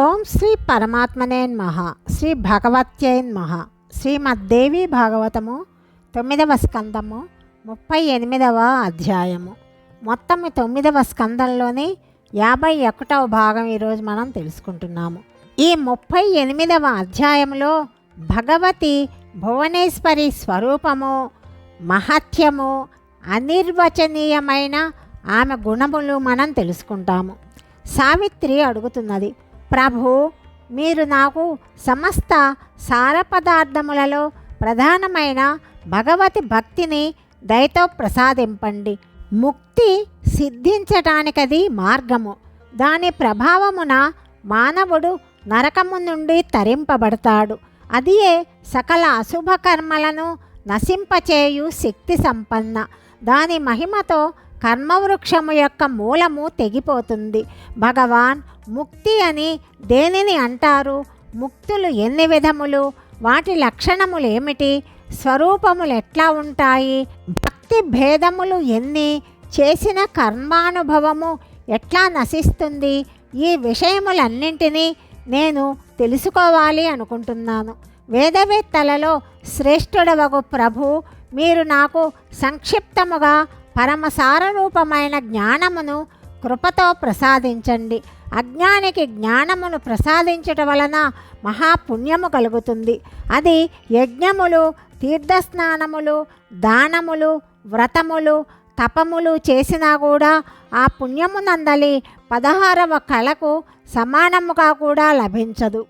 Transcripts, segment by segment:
ఓం శ్రీ పరమాత్మనేన్ మహా శ్రీ భగవత్యైన్ మహా శ్రీమద్దేవి భాగవతము తొమ్మిదవ స్కందము ముప్పై ఎనిమిదవ అధ్యాయము. మొత్తం తొమ్మిదవ స్కందంలోని యాభై ఒకటవ భాగం ఈరోజు మనం తెలుసుకుంటున్నాము. ఈ ముప్పై ఎనిమిదవ అధ్యాయంలో భగవతి భువనేశ్వరి స్వరూపము మహత్యము అనిర్వచనీయమైన ఆమె గుణములు మనం తెలుసుకుంటాము. సావిత్రి అడుగుతున్నది ప్రభు మీరు నాకు సమస్త సార పదార్థములలో ప్రధానమైన భగవతి భక్తిని దయతో ప్రసాదింపండి. ముక్తి సిద్ధించటానికది మార్గము. దాని ప్రభావమున మానవుడు నరకము నుండి తరింపబడతాడు. అదియే సకల అశుభ కర్మలను నశింపచేయు శక్తి సంపన్న. దాని మహిమతో కర్మవృక్షము యొక్క మూలము తెగిపోతుంది. భగవాన్ ముక్తి అని దేనిని అంటారు? ముక్తులు ఎన్ని విధములు? వాటి లక్షణములు ఏమిటి? స్వరూపములు ఎట్లా ఉంటాయి? భక్తి భేదములు ఎన్ని? చేసిన కర్మానుభవము ఎట్లా నశిస్తుంది? ఈ విషయములన్నింటినీ నేను తెలుసుకోవాలి అనుకుంటున్నాను. వేదవేత్తలలో శ్రేష్ఠుడవగు ప్రభు మీరు నాకు సంక్షిప్తముగా పరమసారరూపమైన జ్ఞానమును కృపతో ప్రసాదించండి. అజ్ఞానికి జ్ఞానమును ప్రసాదించటం వలన మహాపుణ్యము కలుగుతుంది. అది యజ్ఞములు తీర్థస్నానములు దానములు వ్రతములు తపములు చేసినా కూడా ఆ పుణ్యమునందలి పదహారవ కళకు సమానముగా కూడా లభించదు.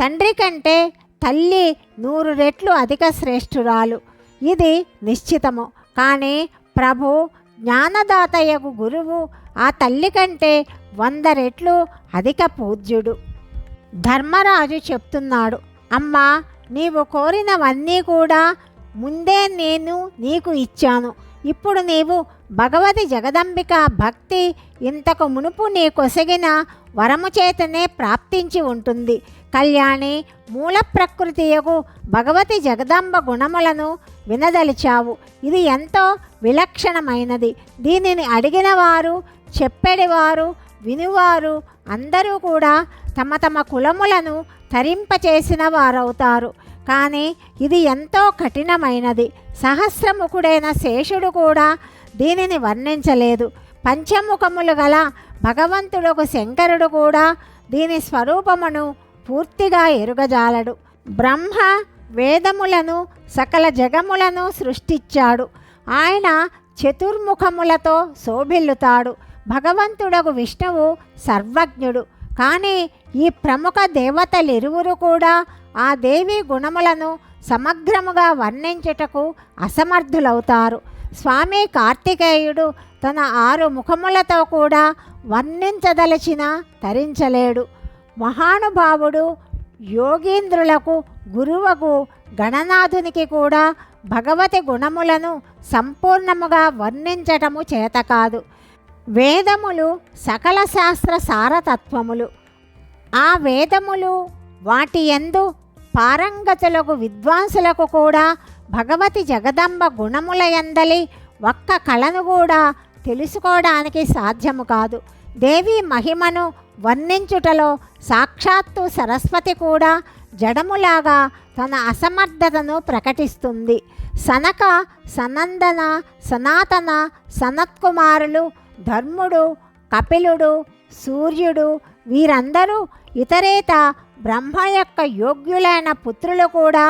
తండ్రి కంటే తల్లి నూరు రెట్లు అధిక శ్రేష్ఠురాలు. ఇది నిశ్చితము. కానీ ప్రభు జ్ఞానదాతయ్యకు గురువు ఆ తల్లి కంటే వంద రెట్లు అధిక పూజ్యుడు. ధర్మరాజు చెప్తున్నాడు అమ్మా నీవు కోరినవన్నీ కూడా ముందే నేను నీకు ఇచ్చాను. ఇప్పుడు నీవు భగవతి జగదంబిక భక్తి ఇంతకు మునుపు నీ కొసగిన వరము చేతనే ప్రాప్తించి ఉంటుంది. కళ్యాణి మూల ప్రకృతియకు భగవతి జగదంబ గుణములను వినదలిచావు. ఇది ఎంతో విలక్షణమైనది. దీనిని అడిగిన వారు చెప్పేడివారు వినువారు అందరూ కూడా తమ తమ కులములను తరింపచేసిన వారవుతారు. కానీ ఇది ఎంతో కఠినమైనది. సహస్రముఖుడైన శేషుడు కూడా దీనిని వర్ణించలేదు. పంచముఖములు గల భగవంతుడొక శంకరుడు కూడా దీని స్వరూపమును పూర్తిగా ఎరుగజాలడు. బ్రహ్మ వేదములను సకల జగములను సృష్టించాడు. ఆయన చతుర్ముఖములతో శోభిల్లుతాడు. భగవంతుడగు విష్ణువు సర్వజ్ఞుడు. కానీ ఈ ప్రముఖ దేవతలిరువురు కూడా ఆ దేవి గుణములను సమగ్రముగా వర్ణించుటకు అసమర్థులవుతారు. స్వామి కార్తికేయుడు తన ఆరు ముఖములతో కూడా వర్ణించదలచిన తరించలేడు మహానుభావుడు యోగీంద్రులకు గురువకు గణనాథునికి కూడా భగవతి గుణములను సంపూర్ణముగా వర్ణించటము చేత కాదు. వేదములు సకల శాస్త్ర సారతత్వములు. ఆ వేదములు వాటి ఎందు పారంగతులకు విద్వాంసులకు కూడా భగవతి జగదంబ గుణముల ఎందలి ఒక్క కళను కూడా తెలుసుకోవడానికి సాధ్యము కాదు. దేవి మహిమను వర్ణించుటలో సాక్షాత్తు సరస్వతి కూడా జడములాగా తన అసమర్థతను ప్రకటిస్తుంది. సనక సనందన సనాతన సనత్కుమారులు ధర్ముడు కపిలుడు సూర్యుడు వీరందరూ ఇతరేత బ్రహ్మ యొక్క యోగ్యులైన పుత్రులు కూడా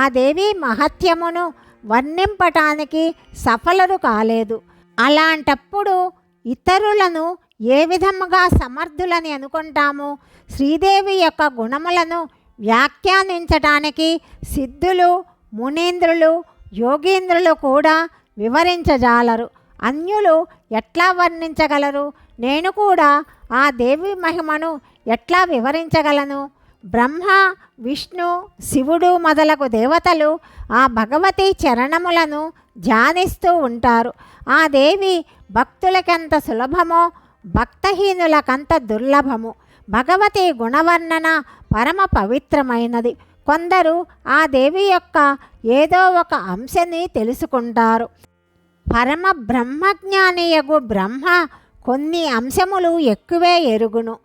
ఆ దేవి మహత్యమును వర్ణింపటానికి సఫలరు కాలేదు. అలాంటప్పుడు ఇతరులను ఏ విధముగా సమర్థులని అనుకుంటాము? శ్రీదేవి యొక్క గుణములను వ్యాఖ్యానించటానికి సిద్ధులు మునీంద్రులు యోగీంద్రులు కూడా వివరించజాలరు. అన్యులు ఎట్లా వర్ణించగలరు? నేను కూడా ఆ దేవి మహిమను ఎట్లా వివరించగలను? బ్రహ్మ విష్ణు శివుడు మొదలగు దేవతలు ఆ భగవతి చరణములను ధ్యానిస్తూ ఉంటారు. ఆ దేవి భక్తులకెంత సులభమో భక్తహీనులకంత దుర్లభము. భగవతి గుణవర్ణన పరమ పవిత్రమైనది. కొందరు ఆ దేవి యొక్క ఏదో ఒక అంశని తెలుసుకుంటారు. పరమ బ్రహ్మజ్ఞానియగు బ్రహ్మ కొన్ని అంశములు ఎక్కువే ఎరుగును.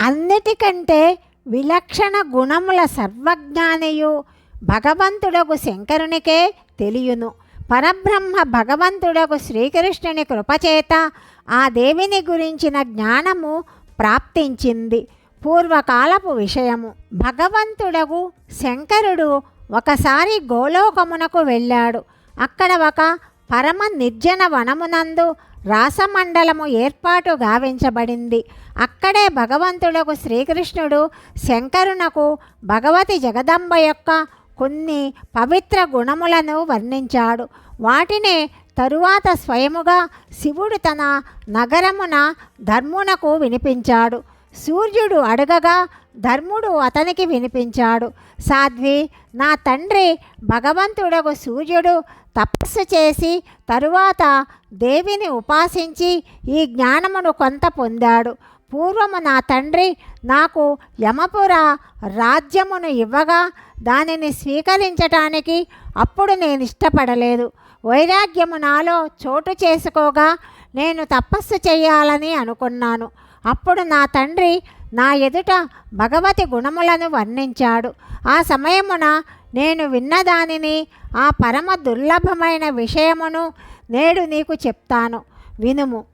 అన్నిటికంటే విలక్షణ గుణముల సర్వజ్ఞానియు భగవంతుడకు శంకరునికే తెలియును. పరబ్రహ్మ భగవంతుడకు శ్రీకృష్ణుని కృపచేత ఆ దేవిని గురించిన జ్ఞానము ప్రాప్తించింది. పూర్వకాలపు విషయము. భగవంతుడకు శంకరుడు ఒకసారి గోలోకమునకు వెళ్ళాడు. అక్కడ ఒక పరమ నిర్జన వనమునందు రాసమండలము ఏర్పాటు గావించబడింది. అక్కడే భగవంతుడకు శ్రీకృష్ణుడు శంకరునకు భగవతి జగదంబ యొక్క కొన్ని పవిత్ర గుణములను వర్ణించాడు. వాటినే తరువాత స్వయముగా శివుడు తన నగరమున ధర్మునకు వినిపించాడు. సూర్యుడు అడగగా ధర్ముడు అతనికి వినిపించాడు. సాధ్వి నా తండ్రి భగవంతుడకు సూర్యుడు తపస్సు చేసి తరువాత దేవిని ఉపాసించి ఈ జ్ఞానమును కొంత పొందాడు. పూర్వము నా తండ్రి నాకు యమపుర రాజ్యమును ఇవ్వగా దానిని స్వీకరించటానికి అప్పుడు నేను ఇష్టపడలేదు. వైరాగ్యము నాలో చోటు చేసుకోగా నేను తపస్సు చేయాలని అనుకున్నాను. అప్పుడు నా తండ్రి నా ఎదుట భగవతి గుణములను వర్ణించాడు. ఆ సమయమున నేను విన్నదానిని ఆ పరమ దుర్లభమైన విషయమును నేడు నీకు చెప్తాను. వినుము.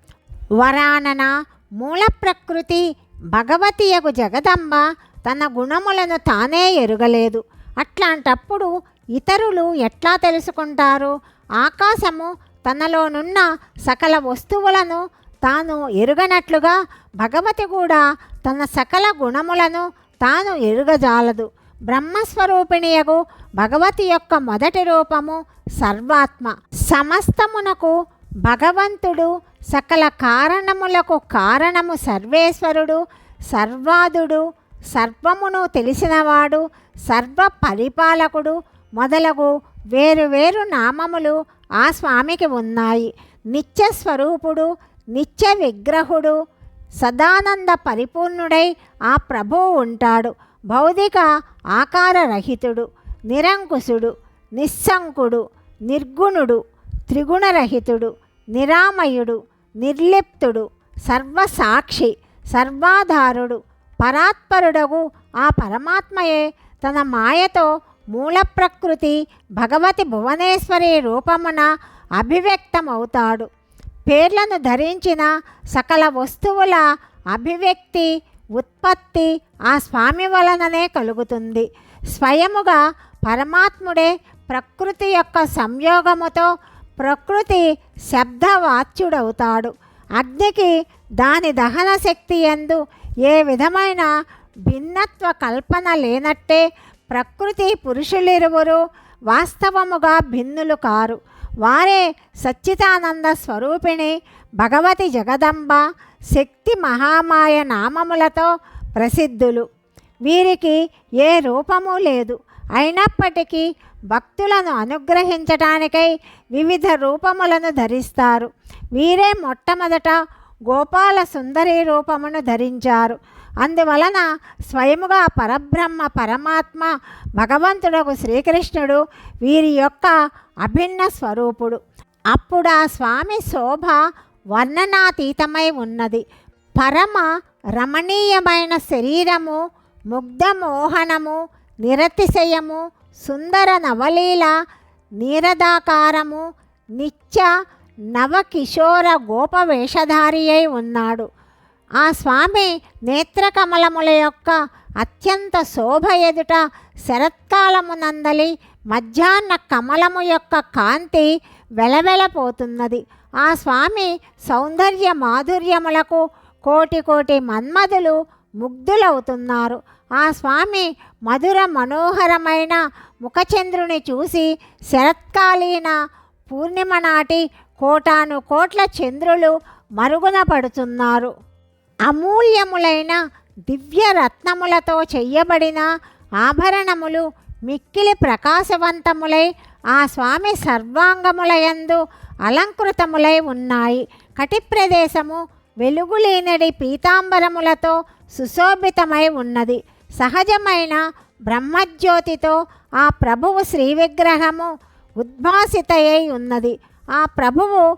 వరానన మూల ప్రకృతి భగవతియకు జగదంబ తన గుణములను తానే ఎరుగలేదు. అట్లాంటప్పుడు ఇతరులు ఎట్లా తెలుసుకుంటారు? ఆకాశము తనలోనున్న సకల వస్తువులను తాను ఎరుగనట్లుగా భగవతి కూడా తన సకల గుణములను తాను ఎరుగజాలదు. బ్రహ్మస్వరూపిణియగు భగవతి యొక్క మొదటి రూపము సర్వాత్మ. సమస్తమునకు భగవంతుడు సకల కారణములకు కారణము సర్వేశ్వరుడు సర్వాదుడు సర్వమును తెలిసినవాడు సర్వ పరిపాలకుడు మొదలగు వేరు వేరు నామములు ఆ స్వామికి ఉన్నాయి. నిత్య స్వరూపుడు నిత్య విగ్రహుడు సదానంద పరిపూర్ణుడై ఆ ప్రభువు ఉంటాడు. భౌతిక ఆకారరహితుడు నిరంకుశుడు నిస్సంకుడు నిర్గుణుడు త్రిగుణరహితుడు నిరామయుడు నిర్లిప్తుడు సర్వసాక్షి సర్వాధారుడు పరాత్పరుడగు ఆ పరమాత్మయే. తన మాయతో మూల ప్రకృతి భగవతి భువనేశ్వరి రూపమున అభివ్యక్తమవుతాడు. పేర్లను ధరించిన సకల వస్తువుల అభివ్యక్తి ఉత్పత్తి ఆ స్వామి వలననే కలుగుతుంది. స్వయముగా పరమాత్ముడే ప్రకృతి యొక్క సంయోగముతో ప్రకృతి శబ్దవాచ్యుడవుతాడు. అగ్నికి దాని దహన శక్తి ఎందు ఏ విధమైన భిన్నత్వ కల్పన లేనట్టే ప్రకృతి పురుషులిరువురు వాస్తవముగా భిన్నులు కారు. వారే సచ్చితానంద స్వరూపిణి భగవతి జగదంబ శక్తి మహామాయ నామములతో ప్రసిద్ధులు. వీరికి ఏ రూపము లేదు. అయినప్పటికీ భక్తులను అనుగ్రహించటానికై వివిధ రూపములను ధరిస్తారు. వీరే మొట్టమొదట గోపాల సుందరి రూపమును ధరించారు. అందువలన స్వయముగా పరబ్రహ్మ పరమాత్మ భగవంతుడకు శ్రీకృష్ణుడు వీరి యొక్క అభిన్న స్వరూపుడు. అప్పుడు ఆ స్వామి శోభ వర్ణనాతీతమై ఉన్నది. పరమ రమణీయమైన శరీరము ముగ్ధమోహనము నిరతిశయము సుందర నవలీల నీరదాకారము నిత్య నవకిశోర గోపవేషధారి అయి ఉన్నాడు. ఆ స్వామి నేత్రకమలముల యొక్క అత్యంత శోభ ఎదుట శరత్కాలమునందలి మధ్యాహ్న కమలము యొక్క కాంతి వెలవెలపోతున్నది. ఆ స్వామి సౌందర్య మాధుర్యములకు కోటి కోటి మన్మధులు ముగ్ధులవుతున్నారు. ఆ స్వామి మధుర మనోహరమైన ముఖచంద్రుని చూసి శరత్కాలీన పూర్ణిమ నాటి కోటాను కోట్ల చంద్రులు మరుగున పడుతున్నారు. అమూల్యములైన దివ్య రత్నములతో చెయ్యబడిన ఆభరణములు మిక్కిలి ప్రకాశవంతములై ఆ స్వామి సర్వాంగములయందు అలంకృతములై ఉన్నాయి. కటి ప్రదేశము వెలుగులేనడి పీతాంబరములతో సుశోభితమై ఉన్నది. సహజమైన బ్రహ్మజ్యోతితో ఆ ప్రభువు శ్రీ విగ్రహము ఉద్భాసితయై ఉన్నది. ఆ ప్రభువు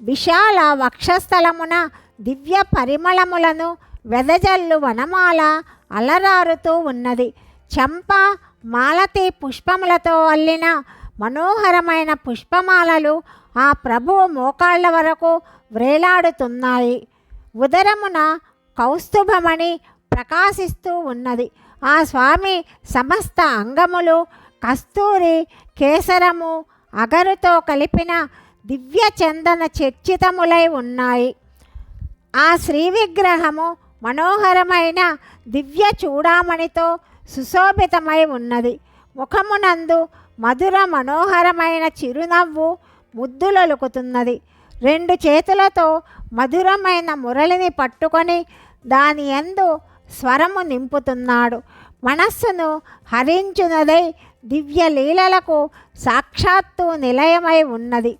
విశాల వక్షస్థలమున దివ్య పరిమళములను వెదజల్లు వనమాల అలరారుతూ ఉన్నది. చంప మాలతి పుష్పములతో అల్లిన మనోహరమైన పుష్పమాలలు ఆ ప్రభువు మోకాళ్ళ వరకు వ్రేలాడుతున్నాయి ఉదరమున కౌస్తుభమణి ప్రకాశిస్తూ ఉన్నది. ఆ స్వామి సమస్త అంగములు కస్తూరి కేసరము అగరుతో కలిపిన దివ్య చందన చర్చితములై ఉన్నాయి. ఆ శ్రీ విగ్రహము మనోహరమైన దివ్య చూడామణితో సుశోభితమై ఉన్నది. ముఖమునందు మధుర మనోహరమైన చిరునవ్వు ముద్దులొలుకుతున్నది. రెండు చేతులతో మధురమైన మురళిని పట్టుకొని దాని యందు స్వరము నింపుతున్నాడు. మనస్సును హరించునదై దివ్య లీలలకు సాక్షాత్తు నిలయమై ఉన్నది.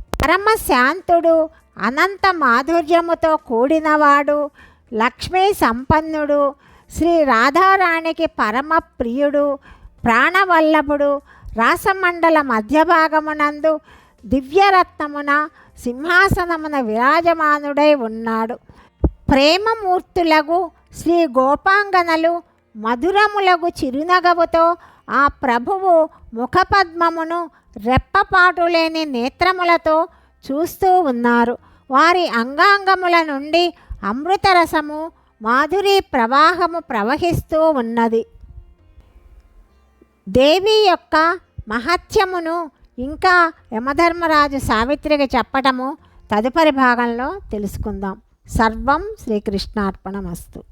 పరమశాంతుడు అనంత మాధుర్యముతో కూడినవాడు. లక్ష్మీ సంపన్నుడు. శ్రీ రాధారాణికి పరమ ప్రియుడు. ప్రాణవల్లభుడు. రాసమండల మధ్య భాగమునందు దివ్యరత్నమున సింహాసనమున విరాజమానుడై ఉన్నాడు. ప్రేమమూర్తులగు శ్రీ గోపాంగనలు మధురములగు చిరునగవుతో ఆ ప్రభువు ముఖపద్మమును రెప్పపాటు లేని నేత్రములతో చూస్తూ ఉన్నారు. వారి అంగాంగముల నుండి అమృతరసము మాధురి ప్రవాహము ప్రవహిస్తూ ఉన్నది. దేవి యొక్క మహత్యమును ఇంకా యమధర్మరాజు సావిత్రికి చెప్పటము తదుపరి భాగంలో తెలుసుకుందాం. సర్వం శ్రీకృష్ణార్పణమస్తు.